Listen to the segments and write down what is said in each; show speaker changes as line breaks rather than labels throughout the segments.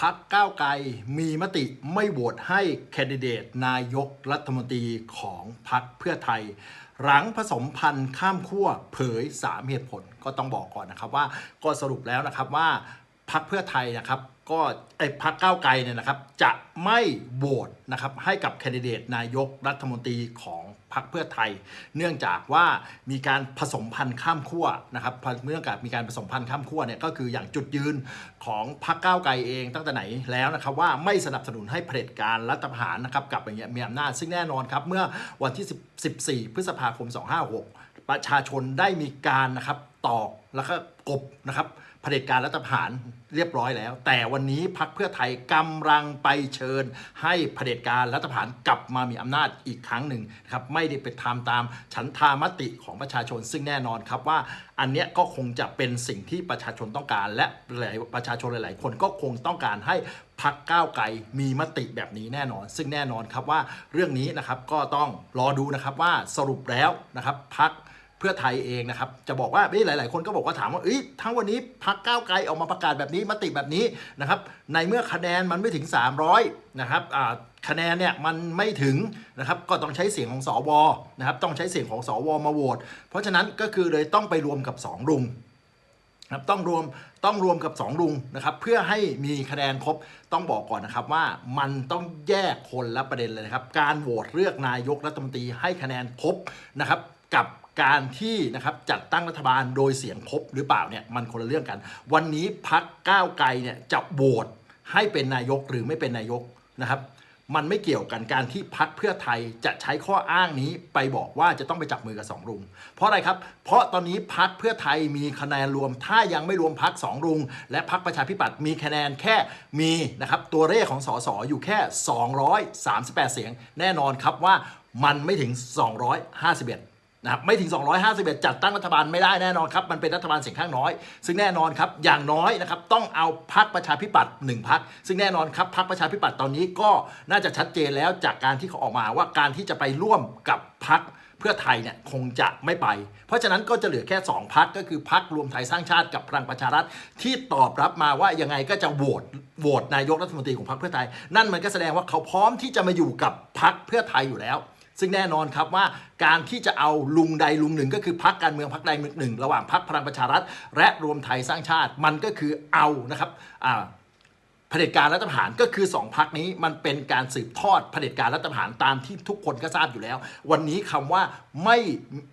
พักก้าวไกลมีมติไม่โหวตให้แคนดิเดตนายกรัฐมนตรีของพักเพื่อไทย หลังผสมพันธ์ข้ามขั้วเผย 3 เหตุผลก็ต้องบอกก่อนนะครับว่าก็สรุปแล้วนะครับว่าพักเพื่อไทยนะครับ ก็ไอ้พักก้าวไกลเนี่ยนะครับ จะไม่โหวตนะครับให้กับแคนดิเดตนายกรัฐมนตรีของพรรคเพื่อไทย เนื่องจากว่ามีการผสมพันธ์ข้ามขั้วนะครับเนื่องจากมีการผสมพันธ์ข้ามขั้วเนี่ยก็คืออย่างจุดยืนของพรรคก้าวไกลเองตั้งแต่ไหนแล้วนะครับว่าไม่สนับสนุนให้เผด็จการรัฐประหารนะครับกับอย่างเงี้ยมีอำนาจซึ่งแน่นอนครับเมื่อวันที่ 14 พฤษภาคม 256 ประชาชนได้มีการนะครับตอกแล้วก็กบนะครับ เผด็จการรัฐประหารเรียบร้อยแล้ว แต่วันนี้พักเพื่อไทยกำลังไปเชิญ ให้เผด็จการรัฐประหารกลับมามีอำนาจอีกครั้งหนึ่งนะครับไม่ได้ไปทำตามฉันทามติของประชาชน ซึ่งแน่นอนครับว่าอันเนี้ยก็คงจะเป็นสิ่งที่ประชาชนต้องการ และหลายประชาชนหลาย ๆ คนก็คงต้องการให้พักก้าวไกลมีมติแบบนี้แน่นอน ซึ่งแน่นอนครับว่าเรื่องนี้นะครับก็ต้องรอดูนะครับว่าสรุปแล้วนะครับพัก เพื่อไทยเองนะครับ จะบอกว่าเอ้หลาย ๆ คนก็บอกว่าถามว่าเอ้ยทั้งวันนี้พักก้าวไกลออกมาประกาศแบบนี้มติแบบนี้นะครับ ในเมื่อคะแนนมันไม่ถึง 300 นะครับคะแนนเนี่ยมันไม่ถึงนะครับก็ต้องใช้เสียงของสวนะครับต้องใช้เสียงของสวมาโหวตเพราะฉะนั้นก็คือเลยต้องไปรวมกับ2ลุงนะครับต้องรวมต้องรวมกับ2ลุงนะครับเพื่อให้มีคะแนนครบต้องบอกก่อนนะครับว่ามันต้องแยกคนละประเด็นเลยนะครับ การโหวตเลือกนายกรัฐมนตรีให้คะแนนครบนะครับกับ การที่นะครับจัดตั้งรัฐบาลโดยเสียงครบหรือเปล่าเนี่ยมันคนละเรื่องกัน วันนี้พักก้าวไกลเนี่ยจะโหวตให้เป็นนายกหรือไม่เป็นนายกนะครับ มันไม่เกี่ยวกันการที่พักเพื่อไทยจะใช้ข้ออ้างนี้ไปบอกว่าจะต้องไปจับมือกับสองลุง เพราะอะไรครับ เพราะตอนนี้พักเพื่อไทยมีคะแนนรวม ถ้ายังไม่รวมพักสองลุง และพักประชาธิปัตย์มีคะแนนแค่มีนะครับตัวเลขของสสอยู่แค่ 238 เสียง แน่นอนครับว่ามันไม่ถึง 251 นะครับไม่ถึง 251 จัดตั้งรัฐบาลไม่ได้แน่นอนครับ มันเป็นรัฐบาลเสียงข้างน้อย ซึ่งแน่นอนครับ อย่างน้อยนะครับ ต้องเอาพักประชาธิปัตย์หนึ่งพัก ซึ่งแน่นอนครับพักประชาธิปัตย์ตอนนี้ก็น่าจะชัดเจนแล้วจากการที่เขาออกมาว่าการที่จะไปร่วมกับพักเพื่อไทยเนี่ยคงจะไม่ไป เพราะฉะนั้นก็จะเหลือแค่ 2พักก็คือพักรวมไทยสร้างชาติกับพลังประชารัฐที่ตอบรับมาว่ายังไงก็จะโหวตโหวตนายกรัฐมนตรีของพรรคเพื่อไทย นั่นมันก็แสดงว่าเขาพร้อมที่จะมาอยู่กับพรรคเพื่อไทยอยู่แล้ว ซึ่งแน่นอนครับว่าการที่จะเอาลุงใดลุงหนึ่ง ก็คือพักการเมืองพักใดหนึ่ง ระหว่างพักพลังประชารัฐ และรวมไทยสร้างชาติมันก็คือเอานะครับอ่าเผด็จการรัฐประหารก็คือ 2พักนี้มันเป็นการสืบทอดเผด็จการรัฐประหารตามที่ทุกคนก็ทราบอยู่แล้ว วันนี้คำว่าไม่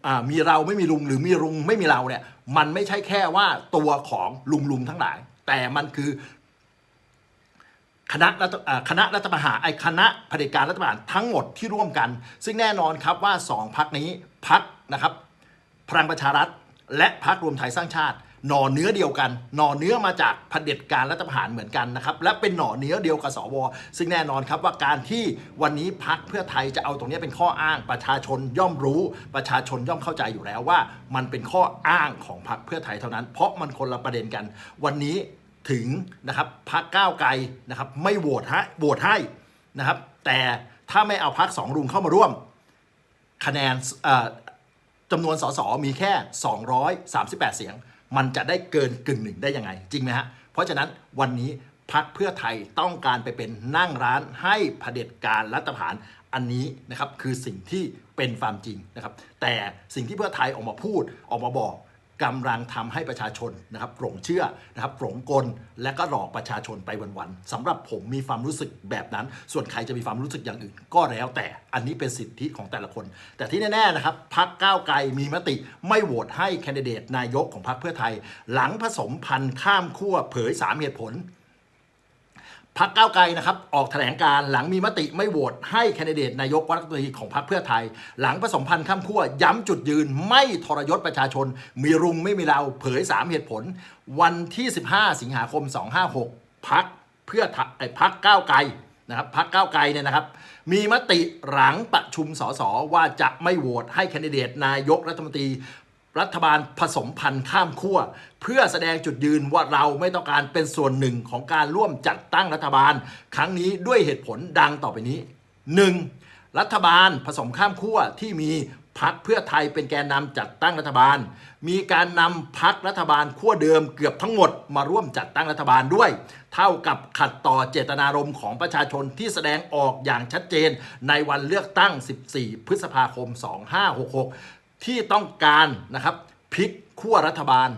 อ่ามีเราไม่มีลุงหรือมีลุงไม่มีเราเนี่ยมันไม่ใช่แค่ว่าตัวของลุงลุงทั้งหลาย แต่มันคือ คณะรัฐคณะรัฐประหารไอ้คณะเผด็จการรัฐประหารทั้งหมดที่ร่วมกัน ซึ่งแน่นอนครับว่าสองพักนี้พักนะครับ พลังประชารัฐ และพักรวมไทยสร้างชาติหน่อเนื้อเดียวกัน หน่อเนื้อมาจากเผด็จการรัฐประหารเหมือนกันนะครับ และเป็นหน่อเนื้อเดียวกับสว ซึ่งแน่นอนครับว่าการที่วันนี้พักเพื่อไทยจะเอาตรงนี้เป็นข้ออ้าง ประชาชนย่อมรู้ ประชาชนย่อมเข้าใจอยู่แล้วว่า มันเป็นข้ออ้างของพักเพื่อไทยเท่านั้น เพราะมันคนละประเด็นกัน วันนี้ ถึงนะครับพักก้าวไกลนะครับไม่โหวตให้โหวตให้นะครับ แต่ถ้าไม่เอาพักสองลุงเข้ามาร่วม คะแนนจำนวนสสมีแค่ 238 เสียง มันจะได้เกินกึ่งหนึ่งได้ยังไง จริงไหมฮะ เพราะฉะนั้นวันนี้พักเพื่อไทยต้องการไปเป็นนั่งร้านให้เผด็จการรัฐประหารอันนี้นะครับคือสิ่งที่เป็นความจริงนะครับ แต่สิ่งที่เพื่อไทยออกมาพูดออกมาบอก กำลังทำให้ประชาชนนะครับหลงเชื่อนะครับหลงกลและก็หลอกประชาชนไปวันๆสำหรับผมมีความรู้สึกแบบนั้น ส่วนใครจะมีความรู้สึกอย่างอื่น ก็แล้วแต่อันนี้เป็นสิทธิของแต่ละคน แต่ที่แน่ๆนะครับพักก้าวไกลมีมติไม่โหวตให้แคนดิเดตนายกของพรรคเพื่อไทย หลังผสมพันธ์ข้ามขั้วเผย 3 เหตุผล พักเก้าไกลนะครับออกแถลงการหลังมีมติไม่โหวตให้แคนดิเดตนายกรัฐมนตรีของพรรคเพื่อไทย หลังผสมพันธ์ข้ามขั้วย้ำจุดยืนไม่ทรยศประชาชน มีรุงไม่มีเราเผย 3 เหตุผล วันที่ 15 สิงหาคม 256พักเพื่อไอพักก้าวไกลนะครับพักก้าวไกลเนี่ยนะครับ มีมติหลังประชุมสสว่าจะไม่โหวตให้แคนดิเดตนายกรัฐมนตรี รัฐบาลผสมพันธ์ข้ามขั้วเพื่อแสดงจุดยืนว่าเราไม่ต้องการเป็นส่วนหนึ่งของการร่วมจัดตั้งรัฐบาล ครั้งนี้ด้วยเหตุผลดังต่อไปนี้ 1. รัฐบาลผสมข้ามขั้วที่มีพักเพื่อไทยเป็นแกนนำจัดตั้งรัฐบาล มีการนำพักรัฐบาลขั้วเดิมเกือบทั้งหมดมาร่วมจัดตั้งรัฐบาลด้วย เท่ากับขัดต่อเจตนารมณ์ของประชาชนที่แสดงออกอย่างชัดเจนในวันเลือกตั้ง 14 พฤษภาคม 2566 ที่ต้องการนะครับพลิกขั้วรัฐบาล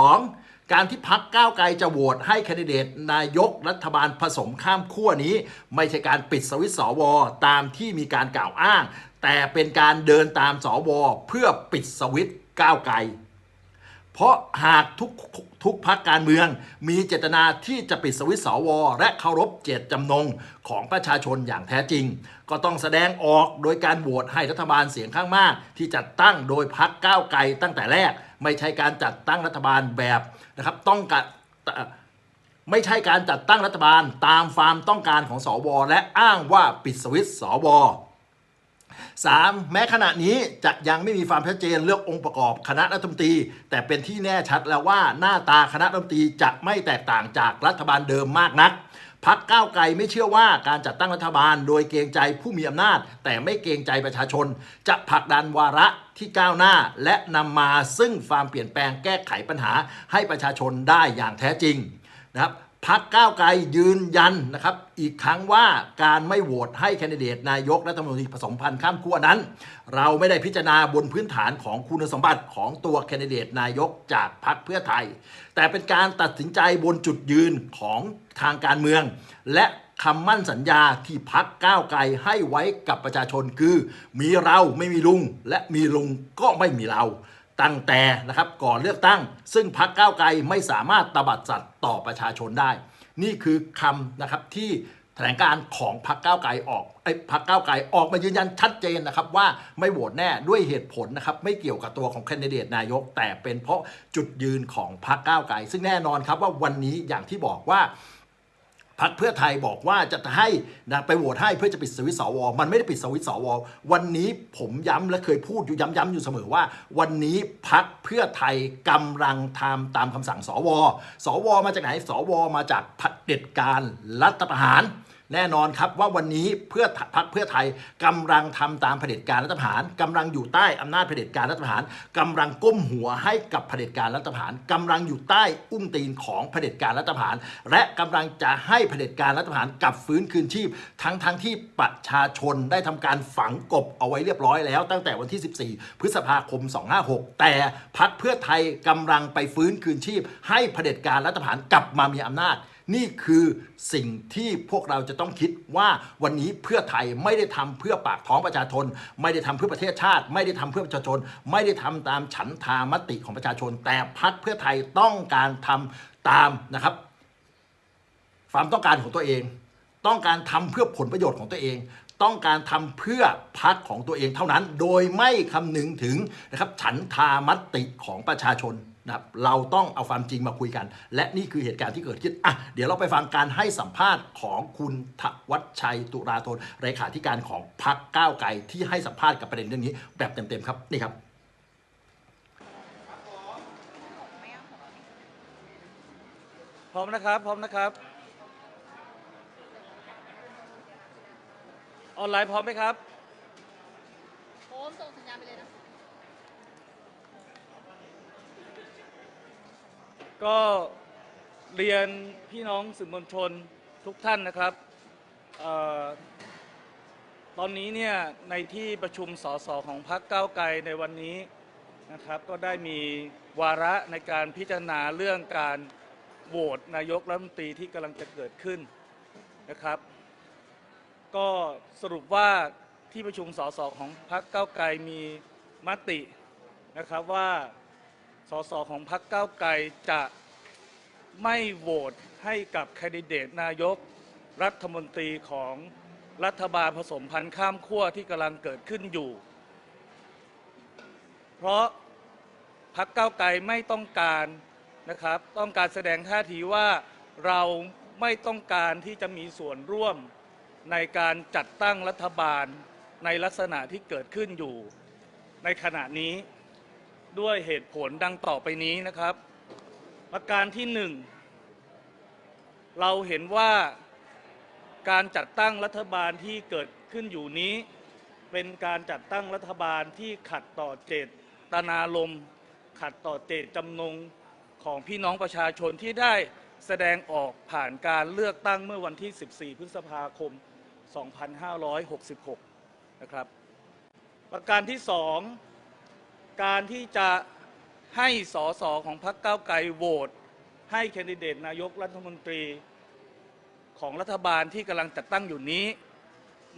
2. การที่พักก้าวไกลจะโหวตให้แคนดิเดตนายกรัฐบาลผสมข้ามขั้วนี้ ไม่ใช่การปิดสวิตช์สวตามที่มีการกล่าวอ้าง แต่เป็นการเดินตามสวเพื่อปิดสวิตก้าวไกล เพราะหากทุกทุกพักการเมือง มีเจตนาที่จะปิดสวิตสวและเคารพเจตจำนงของประชาชนอย่างแท้จริง ก็ต้องแสดงออกโดยการโหวตให้รัฐบาลเสียงข้างมาก ที่จัดตั้งโดยพักก้าวไกลตั้งแต่แรก ไม่ใช่การจัดตั้งรัฐบาลแบบนะครับต้องการไม่ใช่การจัดตั้งรัฐบาลตามความต้องการของสว และอ้างว่าปิดสวิตสว 3. แม้ขณะนี้จะยังไม่มีความชัดเจนเรื่ององค์ประกอบคณะรัฐมนตรี แต่เป็นที่แน่ชัดแล้วว่าหน้าตาคณะรัฐมนตรีจะไม่แตกต่างจากรัฐบาลเดิมมากนักพักก้าวไกลไม่เชื่อว่าการจัดตั้งรัฐบาลโดยเกรงใจผู้มีอำนาจ แต่ไม่เกรงใจประชาชน จะผลักดันวาระที่ก้าวหน้า และนำมาซึ่งความเปลี่ยนแปลงแก้ไขปัญหาให้ประชาชนได้อย่างแท้จริงนะครับ พักก้าวไกลยืนยันนะครับ อีกครั้งว่าการไม่โหวตให้แคนดิเดตนายกรัฐมนตรีผสมพันธ์ข้ามขั้วนั้น เราไม่ได้พิจารณาบนพื้นฐานของคุณสมบัติของตัวแคนดิเดตนายกจากพรรคเพื่อไทย แต่เป็นการตัดสินใจบนจุดยืนของทางการเมือง และคำมั่นสัญญาที่พักก้าวไกลให้ไว้กับประชาชนคือ มีเราไม่มีลุง และมีลุงก็ไม่มีเรา ตั้งแต่นะครับก่อนเลือกตั้ง ซึ่งพักก้าวไกลไม่สามารถตบัดสัตว์ต่อประชาชนได้ นี่คือคำนะครับที่แถลงการของพรรคก้าวไกลออกไอ้พรรคก้าวไกลออกมายืนยันชัดเจนนะครับว่าไม่โหวตแน่ด้วยเหตุผลนะครับไม่เกี่ยวกับตัวของแคนดิเดตนายก แต่เป็นเพราะจุดยืนของพรรคก้าวไกลซึ่งแน่นอนครับว่าวันนี้อย่างที่บอกว่า พักเพื่อไทยบอกว่าจะให้นะไปโหวตให้เพื่อจะปิดสวิตสวมันไม่ได้ปิดสวิตสววันนี้ผมย้ำและเคยพูดอยู่ย้ำๆอยู่เสมอว่า วันนี้พักเพื่อไทยกำลังทำตามคำสั่งสว สวมาจากไหนสวมาจากเผด็จการรัฐประหาร แน่นอนครับว่าวันนี้เพื่อพักเพื่อไทยกำลังทำตามเผด็จการรัฐประหารกำลังอยู่ใต้อำนาจเผด็จการรัฐประหารกำลังก้มหัวให้กับเผด็จการรัฐประหารกำลังอยู่ใต้อุ้งตีนของเผด็จการรัฐประหาร และกำลังจะให้เผด็จการรัฐประหารกลับฟื้นคืนชีพ ทั้งทั้งที่ประชาชนได้ทำการฝังกบเอาไว้เรียบร้อยแล้ว ตั้งแต่วันที่ 14 พฤษภาคม 256 แต่พักเพื่อไทยกำลังไปฟื้นคืนชีพ ให้เผด็จการรัฐประหารกลับมามีอำนาจ นี่คือสิ่งที่พวกเราจะต้องคิดว่าวันนี้เพื่อไทยไม่ได้ทำเพื่อปากท้องประชาชน ไม่ได้ทำเพื่อประเทศชาติ ไม่ได้ทำเพื่อประชาชน ไม่ได้ทำตามฉันทามติของประชาชน แต่พักเพื่อไทยต้องการทำตามนะครับความต้องการของตัวเอง ต้องการทำเพื่อผลประโยชน์ของตัวเอง ต้องการทำเพื่อพักของตัวเองเท่านั้น โดยไม่คำนึงถึงนะครับฉันทามติของประชาชน นะครับเราต้องเอาความจริงมาคุยกัน และนี่คือเหตุการณ์ที่เกิดขึ้นอะเดี๋ยวเราไปฟังการให้สัมภาษณ์ของคุณทวัชชัยตุราธนเลขาธิการของพักก้าวไกลที่ให้สัมภาษณ์กับประเด็นเรื่องนี้ แบบเต็มๆครับนี่ครับ
พร้อมนะครับ พร้อมนะครับ ออนไลน์พร้อมไหมครับ
โอมส่งสัญญาณไปเลยนะ
ก็เรียนพี่น้องสื่อมวลชนทุกท่านนะครับเออตอนนี้เนี่ยในที่ประชุมสสของพรรคก้าวไกลในวันนี้นะครับ ก็ได้มีวาระในการพิจารณาเรื่องการโหวตนายกรัฐมนตรีที่กำลังจะเกิดขึ้นนะครับ ก็สรุปว่าที่ประชุมสสของพรรคก้าวไกลมีมตินะครับว่า สสของพรรคก้าวไกลจะไม่โหวตให้กับแคนดิเดตนายกรัฐมนตรีของรัฐบาลผสมพันธ์ข้ามขั้วที่กำลังเกิดขึ้นอยู่ เพราะพรรคก้าวไกลไม่ต้องการนะครับ ต้องการแสดงท่าทีว่าเราไม่ต้องการที่จะมีส่วนร่วมในการจัดตั้งรัฐบาลในลักษณะที่เกิดขึ้นอยู่ในขณะนี้ ด้วยเหตุผลดังต่อไปนี้นะครับ ประการที่หนึ่งเราเห็นว่าการจัดตั้งรัฐบาลที่เกิดขึ้นอยู่นี้ เป็นการจัดตั้งรัฐบาลที่ขัดต่อเจตนารมณ์ขัดต่อเจตจำนงของพี่น้องประชาชนที่ได้แสดงออกผ่านการเลือกตั้งเมื่อวันที่ 14 พฤษภาคม 2566 นะครับ ประการที่สอง การที่จะให้สสของพรรคก้าวไกลโหวตให้แคนดิเดตนายกรัฐมนตรีของรัฐบาลที่กำลังจัดตั้งอยู่นี้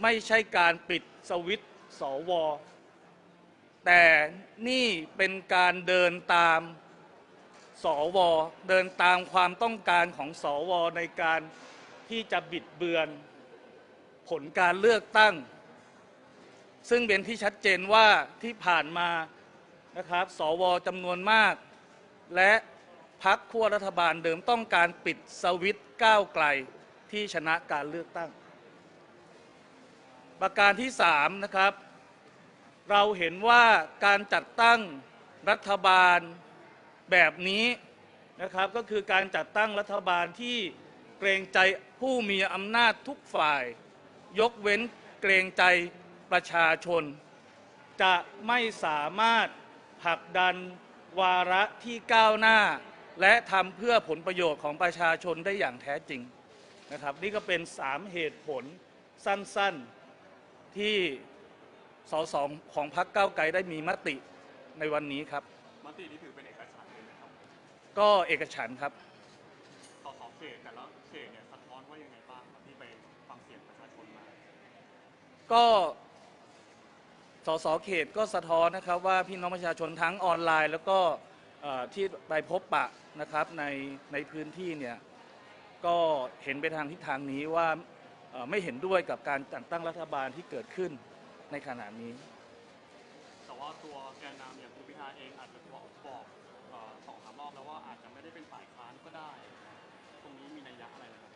ไม่ใช่การปิดสวิตสว แต่นี่เป็นการเดินตามสว เดินตามความต้องการของสว ในการที่จะบิดเบือน ผลการเลือกตั้ง ซึ่งเป็นที่ชัดเจนว่าที่ผ่านมา นะครับ สวจำนวนมาก และพักขั้วรัฐบาลเดิมต้องการปิดสวิตก้าวไกลที่ชนะการเลือกตั้ง ประการที่สามนะครับ เราเห็นว่าการจัดตั้งรัฐบาลแบบนี้นะครับก็คือการจัดตั้งรัฐบาลที่เกรงใจผู้มีอำนาจทุกฝ่าย ยกเว้นเกรงใจประชาชน จะไม่สามารถ ผลักดันวาระที่ก้าวหน้า และทำเพื่อผลประโยชน์ของประชาชนได้อย่างแท้จริงนะครับ นี่ก็เป็นสามเหตุผลสั้นๆที่สสของพรรคก้าวไกลได้มีมติในวันนี้ครับ
มตินี้ถือเป็นเอกฉันท์เลยไหมครับ
ก็เอกฉันท์ครับ
สสเขตแต่ละเขตเนี่ยสะท้อนว่ายังไงบ้างครับที่ไปฟังเสียงประชาชนมา
ก็ สสเขตก็สะท้อนนะครับว่าพี่น้องประชาชนทั้งออนไลน์ แล้วก็เอ่อที่ไปพบปะนะครับในในพื้นที่เนี่ยก็เห็นไปทางทิศทางนี้ว่าเอ่อไม่เห็นด้วยกับการจัดตั้งรัฐบาลที่เกิดขึ้นในขณะนี้
แต่ว่าตัวแกนนำอย่างคุณพิธาเองอาจจะบอกบอกเอ่อสองสามรอบแล้วว่าอาจจะไม่ได้เป็นฝ่ายค้านก็ได้ ตรงนี้มีนัยยะอะไรนะครับ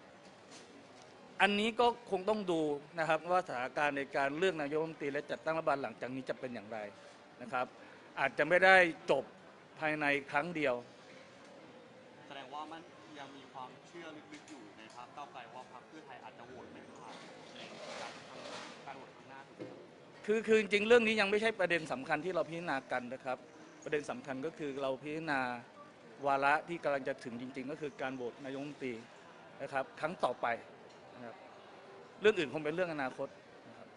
อันนี้ก็คงต้องดูนะครับว่าสถานการณ์ในการเลือกนายกรัฐมนตรีและจัดตั้งรัฐบาลหลังจากนี้จะเป็นอย่างไรนะครับ อาจจะไม่ได้จบภายในครั้งเดียว
แสดงว่ามันยังมีความเชื่อลึกๆอยู่ในพรรคก้าวไกลว่าพรรคเพื่อไทยอาจจะโหวตไม่ผ่านในการทำการโหวตครั้งหน้าถูกไหมครับ
คือคือจริงๆเรื่องนี้ยังไม่ใช่ประเด็นสำคัญที่เราพิจารณากันนะครับ ประเด็นสำคัญก็คือเราพิจารณาวาระที่กำลังจะถึงจริง ๆ ก็คือการโหวตนายกรัฐมนตรีนะครับ ครั้งต่อไปนะครับ เรื่องอื่นคงเป็นเรื่องอนาคตนะครับ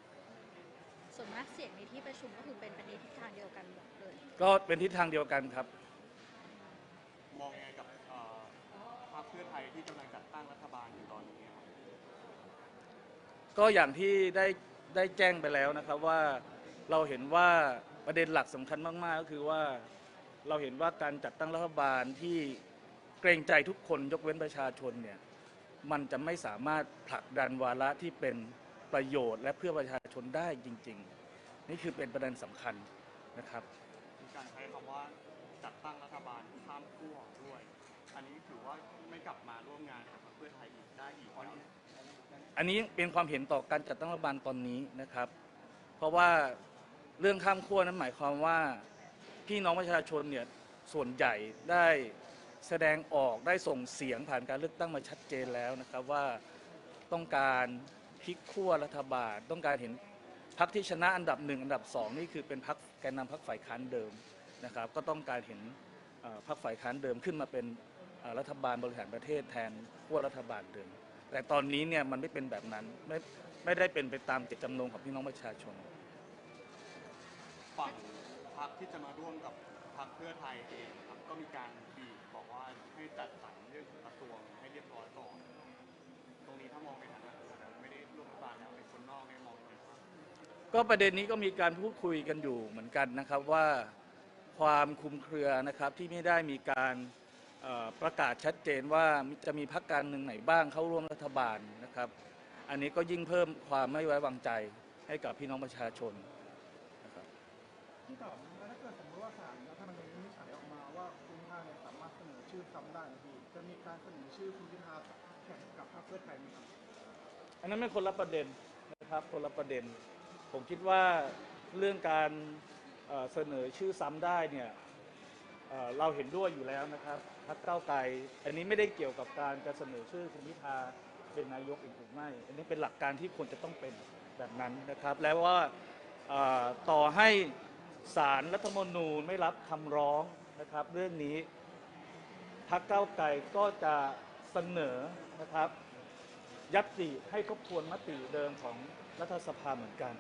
ส่วนมากเสียงในที่ประชุมก็คือเป็นไปในทิศทางเดียวกันหมดเลย
ก็เป็นทิศทางเดียวกันครับ
มองยังไงกับเอ่อพรรคเพื่อไทยที่กำลังจัดตั้งรัฐบาลอยู่ตอนนี้ครับ
ก็อย่างที่ได้ได้แจ้งไปแล้วนะครับว่าเราเห็นว่าประเด็นหลักสำคัญมาก ๆ ก็คือว่าเราเห็นว่าการจัดตั้งรัฐบาลที่เกรงใจทุกคนยกเว้นประชาชนเนี่ย มันจะไม่สามารถผลักดันวาระที่เป็นประโยชน์ และเพื่อประชาชนได้จริง ๆ นี่คือเป็นประเด็นสำคัญนะครับ
มีการใช้คำว่าจัดตั้งรัฐบาลข้ามขั้วด้วย อันนี้ถือว่าไม่กลับมาร่วมงานกับพรรคเพื่อไทยอีกได้อีกไหม
อันนี้เป็นความเห็นต่อการจัดตั้งรัฐบาลตอนนี้นะครับ เพราะว่าเรื่องข้ามขั้วนั้นหมายความว่าพี่น้องประชาชนเนี่ยส่วนใหญ่ได้ แสดงออกได้ส่งเสียงผ่านการเลือกตั้งมาชัดเจนแล้วนะครับว่าต้องการพลิกขั้วรัฐบาล ต้องการเห็นพรรคที่ชนะอันดับหนึ่งอันดับสองนี่คือเป็นพรรคแกนนำพรรคฝ่ายค้านเดิมนะครับ ก็ต้องการเห็นพรรคฝ่ายค้านเดิมขึ้นมาเป็นรัฐบาลบริหารประเทศแทนขั้วรัฐบาลเดิม แต่ตอนนี้เนี่ยมันไม่เป็นแบบนั้นไม่ไม่ได้เป็นไปตามเจตจำนงของพี่น้องประชาชน
ฝั่งพรรคที่จะมาร่วมกับพรรคเพื่อไทยเองครับก็มีการบี ว่าให้จัดสรรเรื่องกระทรวงให้เรียบร้อยก่อน ตรงนี้ถ้ามองในฐานะไม่ได้ร่วมรัฐบาลแล้วเป็นคนนอกให้มองยังไงบ้าง
ก็ประเด็นนี้ก็มีการพูดคุยกันอยู่เหมือนกันนะครับว่าความคุมเครือนะครับที่ไม่ได้มีการเอ่อประกาศชัดเจนว่าจะมีพรรคการเมืองไหนบ้างเข้าร่วมรัฐบาลนะครับ อันนี้ก็ยิ่งเพิ่มความไม่ไว้วางใจให้กับพี่น้องประชาชนนะครับ
ที่ตอบ การเสนอชื่อคุณพิธาแข่งกับพรรคเพื่อไทยไหมครับ
อันนั้นไม่คนละประเด็นนะครับคนละประเด็น ผมคิดว่าเรื่องการเสนอชื่อซ้ำได้เนี่ยเราเห็นด้วยอยู่แล้วนะครับพรรคก้าวไกลอันนี้ไม่ได้เกี่ยวกับการจะเสนอชื่อคุณพิธาเป็นนายกอีกหรือไม่ อันนี้เป็นหลักการที่ควรจะต้องเป็นแบบนั้นนะครับ แล้วว่าต่อให้ศาลรัฐมนูญไม่รับคำร้องนะครับ เรื่องนี้ พรรคก้าวไกลก็จะเสนอนะครับ ยัตติให้ทบทวนมติเดิมของรัฐสภาเหมือนกัน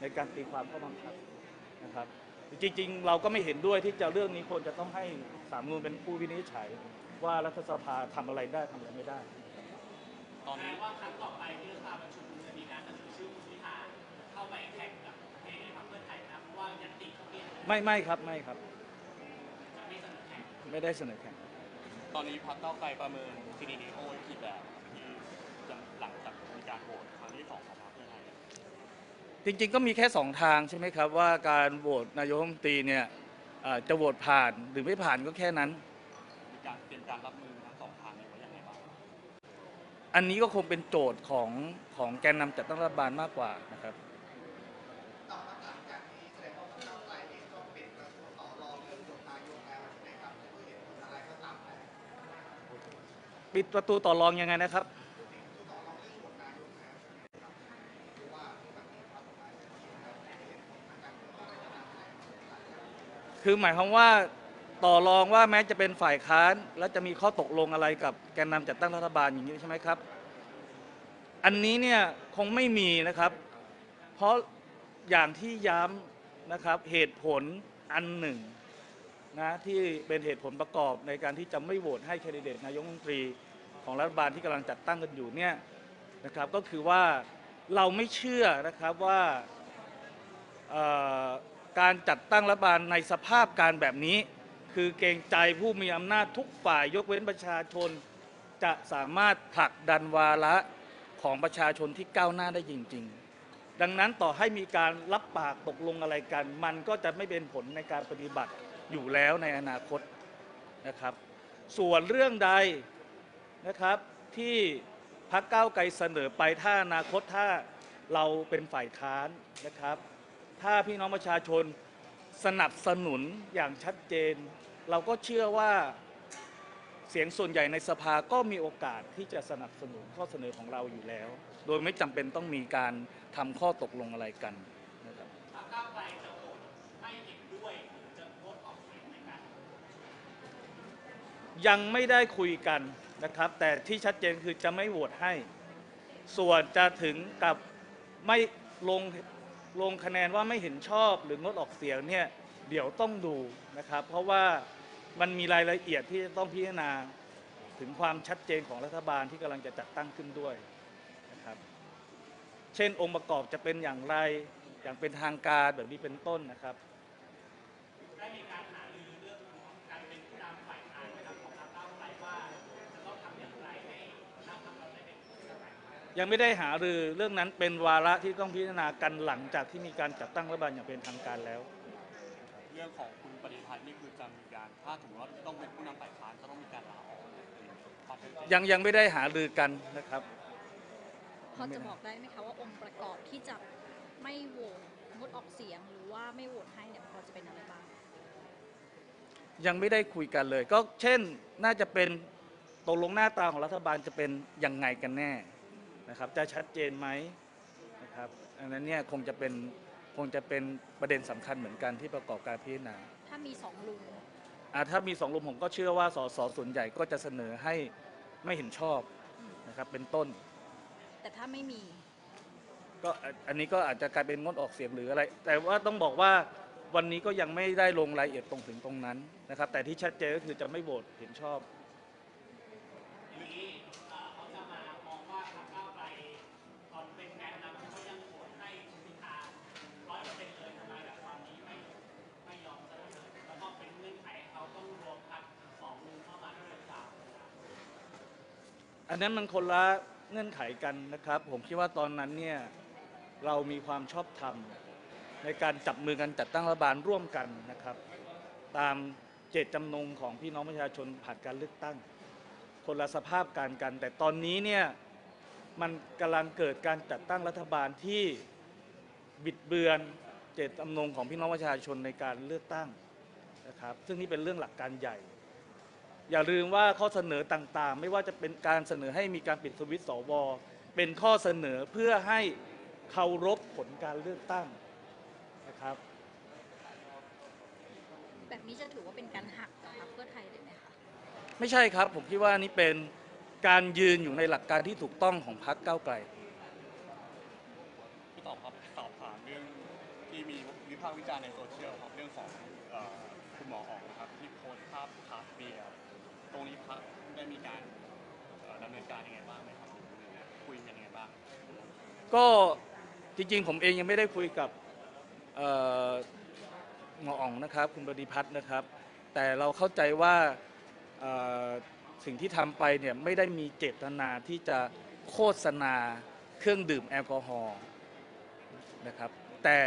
ในการตีความข้อบังคับนะครับ จริงๆ เราก็ไม่เห็นด้วยที่จะเรื่องนี้ควรจะต้องให้สามนูนเป็นผู้วินิจฉัย ว่ารัฐสภาทำอะไรได้ทำอะไรไม่ได้
ตอนนี้
ว่าครั้งต่อไปที่สภาประชุมจะมีการเสนอชื่อคุณพิธาเข้าไปแข่งกับเอพรรคเพื่อไทยนะเพราะว่ายัตติเขาเปลี่ยน
ไม่ไม่ครับไม่ครับ
จะไม่เสนอแข่ง
ไม่ได้เสนอแข่ง
ตอนนี้พรรคก้าวไกลประเมินซีดีโอไว้กี่แบบที่จะหลังจากมีการโหวตครั้งที่สองของพรรคเพื่อไทย
จริงๆก็มีแค่สองทางใช่ไหมครับ ว่าการโหวตนายกรัฐมนตรีเนี่ยเอ่อจะโหวตผ่านหรือไม่ผ่านก็แค่นั้น
มีการเตรียมการรับมือทั้งสองทางนี้ไว้ยังไงบ้าง
อันนี้ก็คงเป็นโจทย์ของของแกนนำจัดตั้งรัฐบาลมากกว่านะครับ ปิดประตูต่อรองยังไงนะครับ คือหมายความว่าต่อรองว่าแม้จะเป็นฝ่ายค้าน และจะมีข้อตกลงอะไรกับแกนนำจัดตั้งรัฐบาลอย่างนี้ใช่ไหมครับ อันนี้เนี่ยคงไม่มีนะครับ เพราะอย่างที่ย้ำนะครับเหตุผลอันหนึ่ง นะที่เป็นเหตุผลประกอบในการที่จะไม่โหวตให้แคนดิเดตนายกรัฐมนตรีของรัฐบาลที่กำลังจัดตั้งกันอยู่เนี่ยนะครับก็คือว่าเราไม่เชื่อนะครับว่าการจัดตั้งรัฐบาลในสภาพการแบบนี้ คือเกรงใจผู้มีอำนาจทุกฝ่ายยกเว้นประชาชน จะสามารถผลักดันวาระของประชาชนที่ก้าวหน้าได้จริง ๆ ดังนั้นต่อให้มีการรับปากตกลงอะไรกัน มันก็จะไม่เป็นผลในการปฏิบัติ อยู่แล้วในอนาคตนะครับ ส่วนเรื่องใดนะครับที่พักเก้าไกลเสนอไปถ้าอนาคตถ้าเราเป็นฝ่ายค้านนะครับ ถ้าพี่น้องประชาชนสนับสนุนอย่างชัดเจน เราก็เชื่อว่าเสียงส่วนใหญ่ในสภาก็มีโอกาสที่จะสนับสนุนข้อเสนอของเราอยู่แล้ว โดยไม่จำเป็นต้องมีการทำข้อตกลงอะไรกันนะครับ
พรรคก้าวไกลจะโหวตไม่เห็นด้วยหรือจะงดออกเสียงในการ
ยังไม่ได้คุยกันนะครับ แต่ที่ชัดเจนคือจะไม่โหวตให้ ส่วนจะถึงกับไม่ลงลงคะแนนว่าไม่เห็นชอบหรืองดออกเสียงเนี่ยเดี๋ยวต้องดูนะครับ เพราะว่ามันมีรายละเอียดที่จะต้องพิจารณาถึงความชัดเจนของรัฐบาลที่กำลังจะจัดตั้งขึ้นด้วยนะครับ เช่นองค์ประกอบจะเป็นอย่างไรอย่างเป็นทางการแบบนี้เป็นต้นนะครับ
ได้มีการ ยค้านยังไม่
ได้หารือเรื่องนั้นเป็นวาระที่ต้องพิจารณากันหลังจากที่มีการจัดตั้งรัฐบาลอย่างเป็นทางการแล้ว
เรื่องของคุณปฏิพัฒน์นี่คือจะมีการถ้าถึงว่าต้องเป็นผู้นำฝ่ายค้านจะต้องมีการลาออกพรรคเพื่อไทย
ยังยังไม่ได้หารือกันนะครับ
พอจะบอกได้ไหมคะว่าองค์ประกอบที่จะไม่โหวตงดออกเสียงหรือว่าไม่โหวตให้เนี่ยพอจะเป็นอะไรบ้าง
ยังไม่ได้คุยกันเลย ก็เช่นน่าจะเป็นตกลงหน้าตาของรัฐบาลจะเป็นยังไงกันแน่ นะครับจะชัดเจนไหมนะครับอันนั้นเนี่ยคงจะเป็นคงจะเป็นประเด็นสำคัญเหมือนกันที่ประกอบการพิจารณา
ถ้ามีสองลุง
อ่าถ้ามีสองลุมผมก็เชื่อว่าสสส่วนใหญ่ก็จะเสนอให้ไม่เห็นชอบนะครับเป็นต้น
แต่ถ้าไม่มี
ก็อันอันนี้ก็อาจจะกลายเป็นงดออกเสียงหรืออะไร แต่ว่าต้องบอกว่าวันนี้ก็ยังไม่ได้ลงรายละเอียดตรงถึงตรงนั้นนะครับ แต่ที่ชัดเจนก็คือจะไม่โหวตเห็นชอบ อันนั้นมันคนละเงื่อนไขกันนะครับ ผมคิดว่าตอนนั้นเนี่ยเรามีความชอบธรรมในการจับมือกันจัดตั้งรัฐบาลร่วมกันนะครับ ตามเจตจำนงของพี่น้องประชาชนผ่านการเลือกตั้ง คนละสภาพการกัน แต่ตอนนี้เนี่ยมันกำลังเกิดการจัดตั้งรัฐบาลที่บิดเบือนเจตจำนงของพี่น้องประชาชนในการเลือกตั้งนะครับ ซึ่งนี่เป็นเรื่องหลักการใหญ่ อย่าลืมว่าข้อเสนอต่างๆ ไม่ว่าจะเป็นการเสนอให้มีการปิดสวิตช์สวเป็นข้อเสนอเพื่อให้เคารพผลการเลือกตั้งครับ
แบบนี้จะถือว่าเป็นการหักกับพรรคเพื่อไทยเลยไหมคะ
ไม่ใช่ครับ ผมคิดว่านี่เป็นการยืนอยู่ในหลักการที่ถูกต้องของพรรคก้าวไกล
พี่ตอบครับสอบถามเรื่องที่มีวิพากษ์วิจารณ์ในโซเชียลครับเรื่องของเอ่อคุณหมออ๋องนะครับที่โพสต์ภาพคาร์เบียร์ต รงนี้พักได้มีการเอ่อดำเนินการยังไงบ้างไหมครับคุยกันยังไงบ้าง
ก็จริงๆ ผมเองยังไม่ได้คุยกับเอ่อหมออ๋องนะครับ คุณบดิพัฒน์นะครับ แต่เราเข้าใจว่าเอ่อสิ่งที่ทำไปเนี่ยไม่ได้มีเจตนาที่จะโฆษณาเครื่องดื่มแอลกอฮอล์นะครับแต่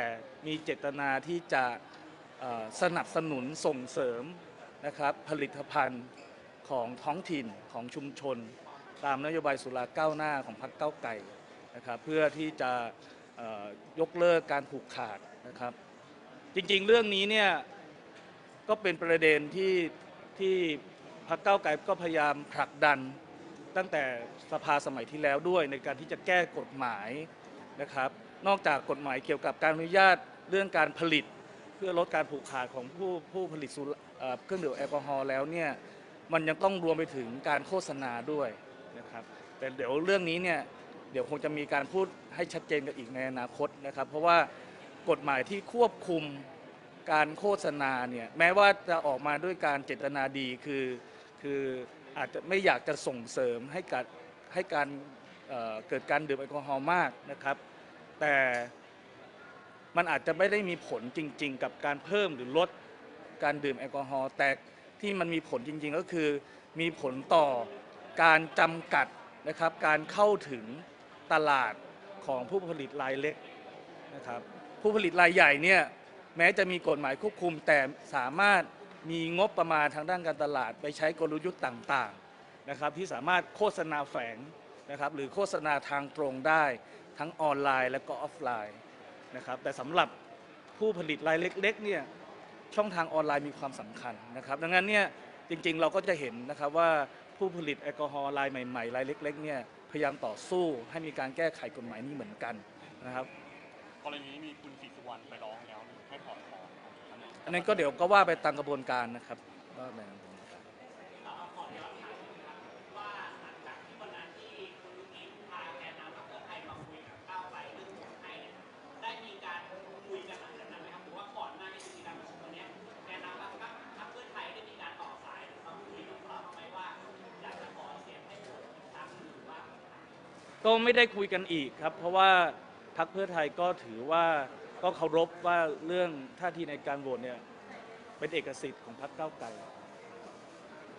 มีเจตนาที่จะเอ่อสนับสนุนส่งเสริมนะครับผลิตภัณฑ์ ของท้องถิ่นของชุมชน ตามนโยบายสุราก้าวหน้าของพรรคก้าวไกลนะครับเพื่อที่จะยกเลิกการผูกขาดนะครับ จริงๆ เรื่องนี้เนี่ยก็เป็นประเด็นที่ที่พรรคก้าวไกลก็พยายามผลักดันตั้งแต่สภาสมัยที่แล้วด้วยในการที่จะแก้กฎหมายนะครับ นอกจากกฎหมายเกี่ยวกับการอนุญาตเรื่องการผลิต เพื่อลดการผูกขาดของผู้ผู้ผลิตเครื่องดื่มแอลกอฮอล์แล้วเนี่ย มันยังต้องรวมไปถึงการโฆษณาด้วยนะครับแต่เดี๋ยวเรื่องนี้เนี่ยเดี๋ยวคงจะมีการพูดให้ชัดเจนกันอีกในอนาคตนะครับ เพราะว่ากฎหมายที่ควบคุมการโฆษณาเนี่ยแม้ว่าจะออกมาด้วยการเจตนาดีคือคืออาจจะไม่อยากจะส่งเสริมให้การให้การเเกิดการดื่มแอลกอฮอล์มากนะครับ แต่มันอาจจะไม่ได้มีผลจริง ๆ กับการเพิ่มหรือลดการดื่มแอลกอฮอล์แต่ ที่มันมีผลจริงๆก็คือ มีผลต่อการจำกัดนะครับการเข้าถึงตลาดของผู้ผลิตรายเล็กนะครับผู้ผลิตรายใหญ่เนี่ยแม้จะมีกฎหมายควบคุม แต่สามารถมีงบประมาณทางด้านการตลาด ไปใช้กลยุทธ์ต่างๆนะครับที่สามารถโฆษณาแฝงนะครับหรือโฆษณาทางตรงได้ทั้งออนไลน์และก็ออฟไลน์นะครับแต่สำหรับผู้ผลิตรายเล็กๆเนี่ย ช่องทางออนไลน์มีความสำคัญนะครับ ดังนั้นเนี่ยจริงๆ เราก็จะเห็นนะครับว่าผู้ผลิตแอลกอฮอล์รายใหม่ๆรายเล็กๆเนี่ยพยายามต่อสู้ให้มีการแก้ไขกฎหมายนี้เหมือนกันนะครับ
กรณีนี้มีคุณศรีสุวรรณไปร้องแล้วให้ถอนฟ้อง
อันนั้นก็เดี๋ยวก็ว่าไปตามกระบวนการนะครับว่าไปตามกระบ ก็
ไม่ได้คุยกันอีกครับ เพ
ราะว่าพรรคเพื่อไทยก็ถือว่าก็เคารพว่าเรื่องท่าทีในการโหวตเนี่ยเป็นเอกสิทธิ์ของพรรคก้าวไกล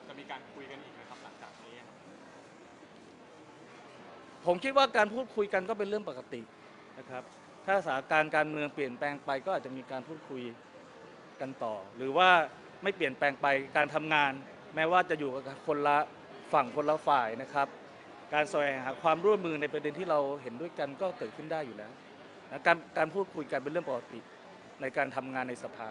จะมีการคุยกันอีกนะครับหลังจากนี้ครับ
ผมคิดว่าการพูดคุยกันก็เป็นเรื่องปกตินะครับ ถ้าสถานการณ์การเมืองเปลี่ยนแปลงไปก็อาจจะมีการพูดคุยกันต่อ หรือว่าไม่เปลี่ยนแปลงไปการทำงาน แม้ว่าจะอยู่กับคนละฝั่งคนละฝ่ายนะครับ การแสวงหาความร่วมมือในประเด็นที่เราเห็นด้วยกันก็เกิดขึ้นได้อยู่แล้วนะการการพูดคุยกันเป็นเรื่องปกติในการทำงานในสภา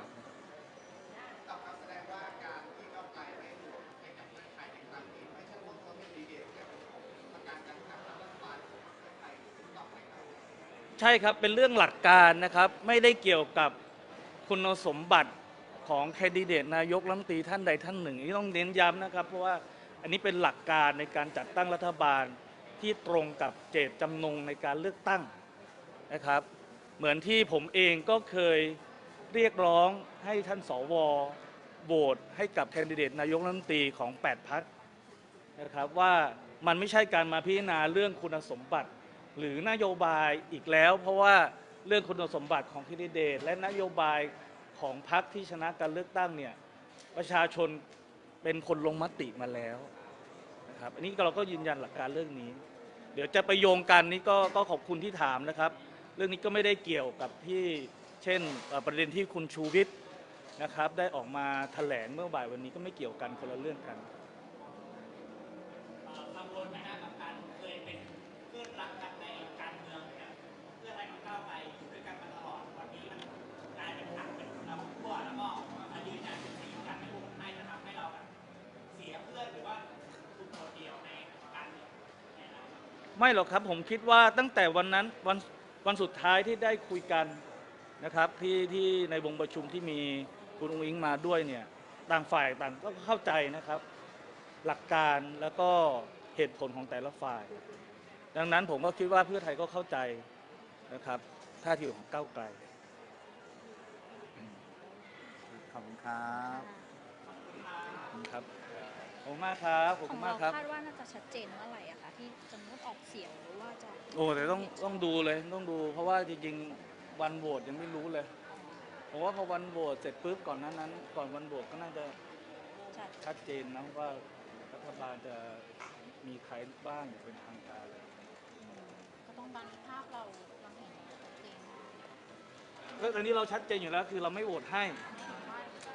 ใช่ครับ เป็นเรื่องหลักการนะครับ ไม่ได้เกี่ยวกับคุณสมบัติของแคนดิเดตนายกรัฐมนตรีท่านใดท่านหนึ่งอันนี้ต้องเน้นย้ำนะครับ เพราะว่า อันนี้เป็นหลักการในการจัดตั้งรัฐบาลที่ตรงกับเจตจำนงในการเลือกตั้งนะครับ เหมือนที่ผมเองก็เคยเรียกร้องให้ท่านสวโหวตให้กับแคนดิเดตนายกรัฐมนตรีของ 8พักนะครับว่ามันไม่ใช่การมาพิจารณาเรื่องคุณสมบัติ หรือนโยบายอีกแล้ว เพราะว่าเรื่องคุณสมบัติของแคนดิเดต และนโยบายของพรรคที่ชนะการเลือกตั้งเนี่ยประชาชน เป็นคนลงมติมาแล้วนะครับอันนี้เราก็ยืนยันหลักการเรื่องนี้ เดี๋ยวจะไปโยงกันนี่ก็ก็ขอบคุณที่ถามนะครับ เรื่องนี้ก็ไม่ได้เกี่ยวกับที่เช่นประเด็นที่คุณชูวิทย์นะครับได้ออกมาแถลงเมื่อบ่ายวันนี้ก็ไม่เกี่ยวกันคนละเรื่องกัน
ไม่หรอกค
รับผมคิดว่าตั้งแต่วันนั้นวันวันสุดท้ายที่ได้คุยกันนะครับที่ที่ในวงประชุมที่มีคุณอุ้งอิงมาด้วยเนี่ยต่างฝ่ายต่างก็เข้าใจนะครับ หลักการแล้วก็เหตุผลของแต่ละฝ่าย ดังนั้นผมก็คิดว่าเพื่อไทยก็เข้าใจนะครับท่าทีของก้าวไกล
ขอบคุณครับ
ขอบคุณครับ ขอบคุณมากครับขอบ
ขอ
คุ
ง
ณ
เรา
มากครับ
คาดว่าน่าจะชัดเจนเมื่อไหร่อะคะที่จะงดออกเสียงหรือว่าจะ
โอ้แต่ต้องต้องดูเลยต้องดู เพราะว่าจริงๆวันโหวตยังไม่รู้เลยผมว่าพอวันโหวตเสร็จปุ๊บก่อนหนั้นนั้น ก่อนวันโหวตก็น่าจะ
จัด
ชัดเจนนะว่ารัฐบาลจะมีใครบ้างอย่างเป็นทางการ
ก็ต้องบันภาพเราเราเห็นชัดเจน
แล้วตอนนี้เราชัดเจนอยู่แล้วคือเราไม่โหวตให้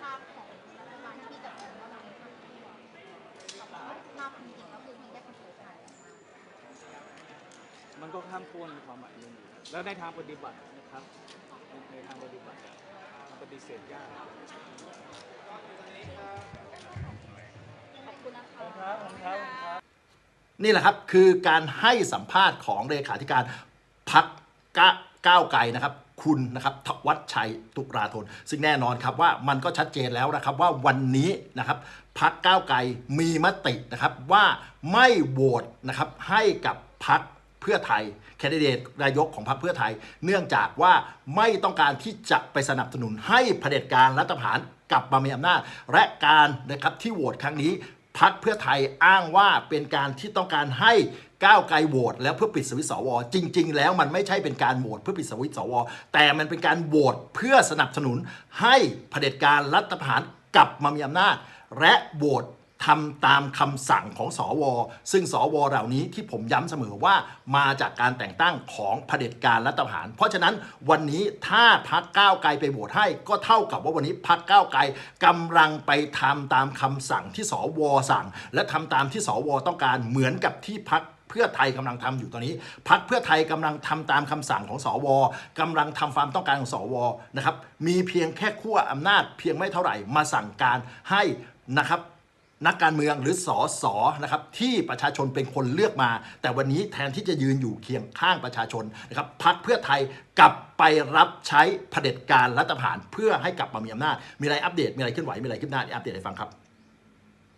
ภาพของรัฐบาลที่จะเป็นว่าเราไม่ทำให้หรอก ภาพจริงๆก็คือมีแค่คนเดียวกัน
มันก็ข้ามขั้วในความหมายหนึงแล้วในทางปฏิบัตินะครับ ในในทางปฏิบัติมันปฏิเสธยาก
ขอบคุณนะคะ
ครับผมครับผมครับ
นี่แหละครับคือการให้สัมภาษณ์ของเลขาธิการพักก้าวไกลนะครับ คุณนะครับทวัชชัยตุราธน ซึ่งแน่นอนครับว่ามันก็ชัดเจนแล้วนะครับว่าวันนี้นะครับพักก้าวไกลมีมตินะครับว่าไม่โหวตนะครับให้กับพักเพื่อไทยแคนดิเดตนายกของพรรคเพื่อไทย เนื่องจากว่าไม่ต้องการที่จะไปสนับสนุนให้เผด็จการรัฐประหารกลับมามีอำนาจ และการนะครับที่โหวตครั้งนี้พักเพื่อไทยอ้างว่าเป็นการที่ต้องการให้ ก้าวไกลโหวตแล้วเพื่อปิดสวิตสว จริง ๆ แล้วมันไม่ใช่เป็นการโหวตเพื่อปิดสวิตสว แต่มันเป็นการโหวตเพื่อสนับสนุนให้เผด็จการรัฐประหารกลับมามีอำนาจ และโหวตทำตามคำสั่งของสอวซึ่งสอวเหล่านี้ที่ผมย้ำเสมอว่ามาจากการแต่งตั้งของเผด็จการรัฐประหาร เพราะฉะนั้นวันนี้ถ้าพักก้าวไกลไปโหวตให้ ก็เท่ากับว่าวันนี้พักก้าวไกลกำลังไปทำตามคำสั่งที่สอวสั่ง และทำตามที่สอวต้องการเหมือนกับที่พัก พื่อไทยกำลังทำอยู่ตอนนี้ พักเพื่อไทยกำลังทำตามคำสั่งของสวกำลังทำความต้องการของสวนะครับมีเพียงแค่ขั้วอำนาจเพียงไม่เท่าไหร่มาสั่งการให้นะครับนักการเมืองหรือสอสอนะครับที่ประชาชนเป็นคนเลือกมา แต่วันนี้แทนที่จะยืนอยู่เคียงข้างประชาชนนะครับพักเพื่อไทยกลับไปรับใช้เผด็จการรัฐประหารเพื่อให้กลับมามีอำนาจมีอะไรอัปเดตมีอะไรเคลื่อนไหวมีอะไรขึ้นหน้าอัปเดตให้ฟังครับ